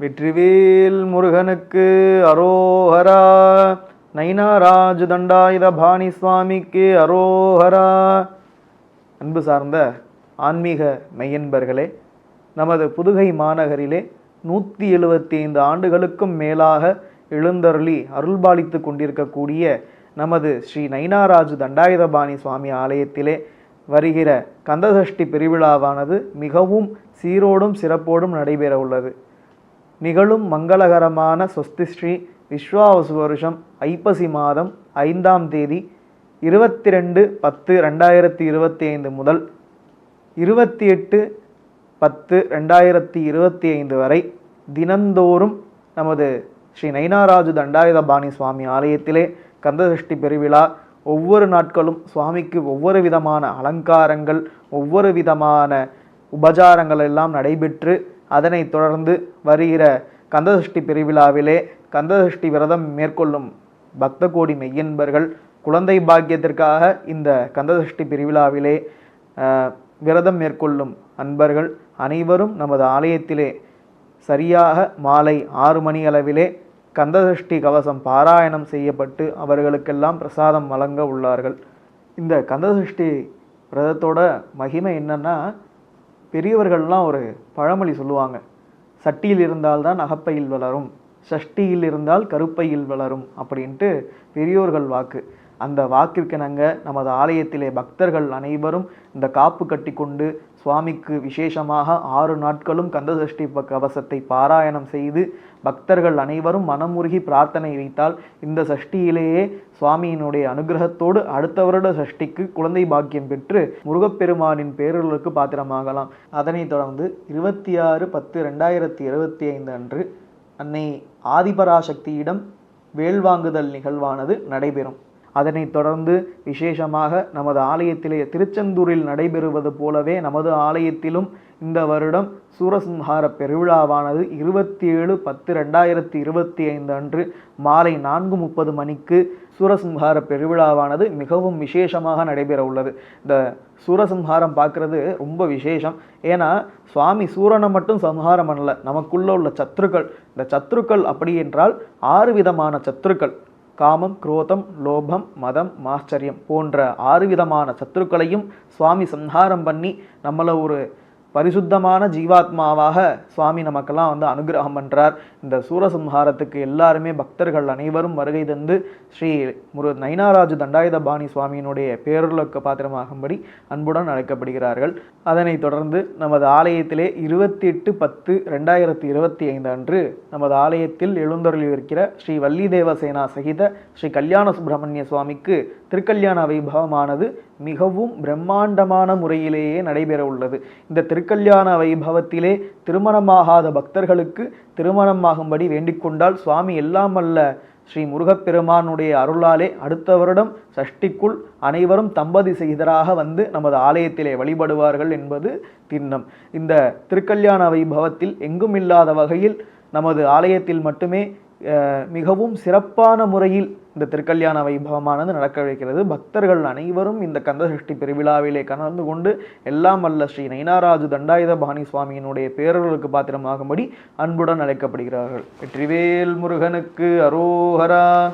வெற்றிவேல் முருகனுக்கு அரோஹரா நைனாராஜ் தண்டாயுத பாணி சுவாமிக்கு அரோஹரா. அன்பு சார்ந்த ஆன்மீக மெய்யன்பர்களே நமது புதுகை மாநகரிலே நூற்றி எழுபத்தி ஐந்து ஆண்டுகளுக்கும் மேலாக எழுந்தருளி அருள்பாலித்து கொண்டிருக்கக்கூடிய நமது ஸ்ரீ நைனாராஜு தண்டாயுதபாணி சுவாமி ஆலயத்திலே வருகிற கந்தசஷ்டி பெருவிழாவானது மிகவும் சீரோடும் சிறப்போடும் நடைபெற உள்ளது நிகழும் மங்களகரமான சொஸ்தி ஸ்ரீ விஸ்வாவசு வருஷம் ஐப்பசி மாதம் ஐந்தாம் தேதி இருபத்தி ரெண்டு பத்து ரெண்டாயிரத்தி இருபத்தி ஐந்து முதல் இருபத்தி எட்டு பத்து ரெண்டாயிரத்தி இருபத்தி ஐந்து வரை தினந்தோறும் நமது ஸ்ரீ நைனாராஜு தண்டாயுதபாணி சுவாமி ஆலயத்திலே கந்தசஷ்டி பெருவிழா ஒவ்வொரு நாட்களும் சுவாமிக்கு ஒவ்வொரு விதமான அலங்காரங்கள் ஒவ்வொரு விதமான உபச்சாரங்கள் எல்லாம் நடைபெற்று அதனைத் தொடர்ந்து வருகிற கந்தசஷ்டி பெருவிழாவிலே கந்தசஷ்டி விரதம் மேற்கொள்ளும் பக்த கோடி மெய்யன்பர்கள் குழந்தை பாக்கியத்திற்காக இந்த கந்தசஷ்டி பெருவிழாவிலே விரதம் மேற்கொள்ளும் அன்பர்கள் அனைவரும் நமது ஆலயத்திலே சரியாக மாலை ஆறு மணி அளவிலே கந்தசஷ்டி கவசம் பாராயணம் செய்யப்பட்டு அவர்களுக்கெல்லாம் பிரசாதம் வழங்க உள்ளார்கள். இந்த கந்தசஷ்டி விரதத்தோட மகிமை என்னென்னா பெரியவர்கள்லாம் ஒரு பழமொழி சொல்லுவாங்க. சட்டியில் இருந்தால்தான் அகப்பையில் வளரும். சஷ்டியில் இருந்தால் கருப்பையில் வளரும் அப்படின்ட்டு பெரியோர்கள் வாக்கு. அந்த வாக்கிற்கிணங்க நமது ஆலயத்திலே பக்தர்கள் அனைவரும் இந்த காப்பு கட்டிக்கொண்டு சுவாமிக்கு விசேஷமாக ஆறு நாட்களும் கந்தசஷ்டி ப- கவசத்தை பாராயணம் செய்து பக்தர்கள் அனைவரும் மனமுருகி பிரார்த்தனை வைத்தால் இந்த சஷ்டியிலேயே சுவாமியினுடைய அனுகிரகத்தோடு அடுத்த வருட சஷ்டிக்கு குழந்தை பாக்கியம் பெற்று முருகப்பெருமானின் பேரர்களுக்கு பாத்திரமாகலாம். அதனைத் தொடர்ந்து இருபத்தி ஆறு பத்து ரெண்டாயிரத்தி இருபத்தி ஐந்து அன்று அன்னை ஆதிபராசக்தியிடம் வேல்வாங்குதல் நிகழ்வானது நடைபெறும். அதனைத் தொடர்ந்து விசேஷமாக நமது ஆலயத்திலே திருச்செந்தூரில் நடைபெறுவது போலவே நமது ஆலயத்திலும் இந்த வருடம் சூரசம்ஹார பெருவிழாவானது இருபத்தி ஏழு பத்து ரெண்டாயிரத்தி இருபத்தி ஐந்து அன்று மாலை நான்கு முப்பது மணிக்கு சூரசம்ஹார பெருவிழாவானது மிகவும் விசேஷமாக நடைபெற உள்ளது. இந்த சூரசம்ஹாரம் பார்க்கறது ரொம்ப விசேஷம். ஏன்னா சுவாமி சூரனை மட்டும் சம்ஹாரம் பண்ணல நமக்குள்ள உள்ள சத்துருக்கள். இந்த சத்துருக்கள் அப்படி என்றால் ஆறு விதமான சத்துருக்கள். காமம் குரோதம் லோபம் மதம் மாச்சரியம் போன்ற ஆறு விதமான சத்துருக்களையும் சுவாமி சம்ஹாரம் பண்ணி நம்மளை ஒரு பரிசுத்தமான ஜீவாத்மாவாக சுவாமி நமக்கெல்லாம் வந்து அனுகிரகம் பண்ணுறார் இந்த சூரசம்ஹாரத்துக்கு எல்லாருமே பக்தர்கள் அனைவரும் வருகை தந்து ஸ்ரீ முரு நைனாராஜு தண்டாயுதபாணி சுவாமியினுடைய பேருளுக்கு பாத்திரமாகும்படி அன்புடன் அழைக்கப்படுகிறார்கள். அதனைத் தொடர்ந்து நமது ஆலயத்திலே இருபத்தி எட்டு பத்து ரெண்டாயிரத்தி இருபத்தி ஐந்து அன்று நமது ஆலயத்தில் எழுந்தருளி இருக்கிற ஸ்ரீ வள்ளி தேவசேனா சகித ஸ்ரீ கல்யாண சுப்பிரமணிய சுவாமிக்கு திருக்கல்யாண வைபவமானது மிகவும் பிரம்மாண்டமான முறையிலேயே நடைபெற உள்ளது. இந்த திரு திருக்கல்யாண வைபவத்திலே திருமணமாகாத பக்தர்களுக்கு திருமணமாகும்படி வேண்டிக்கொண்டால் சுவாமி எல்லாம் அல்ல. ஸ்ரீ முருகப்பெருமானுடைய அருளாலே அடுத்த வருடம் சஷ்டிக்குள் அனைவரும் தம்பதி செய்தராக வந்து நமது ஆலயத்திலே வழிபடுவார்கள் என்பது திண்ணம். இந்த திருக்கல்யாண வைபவத்தில் எங்கும் இல்லாத வகையில் நமது ஆலயத்தில் மட்டுமே மிகவும் சிறப்பான முறையில் இந்த திருக்கல்யாண வைபவமானது நடக்க வைக்கிறது பக்தர்கள் அனைவரும் இந்த கந்தசஷ்டி பெருவிழாவிலே கலந்து கொண்டு எல்லாம் அல்ல ஸ்ரீ நைனாராஜு தண்டாயுத பாணி சுவாமியினுடைய பேரர்களுக்கு பாத்திரமாகும்படி அன்புடன் அழைக்கப்படுகிறார்கள். வெற்றிவேல் முருகனுக்கு அரோஹரா.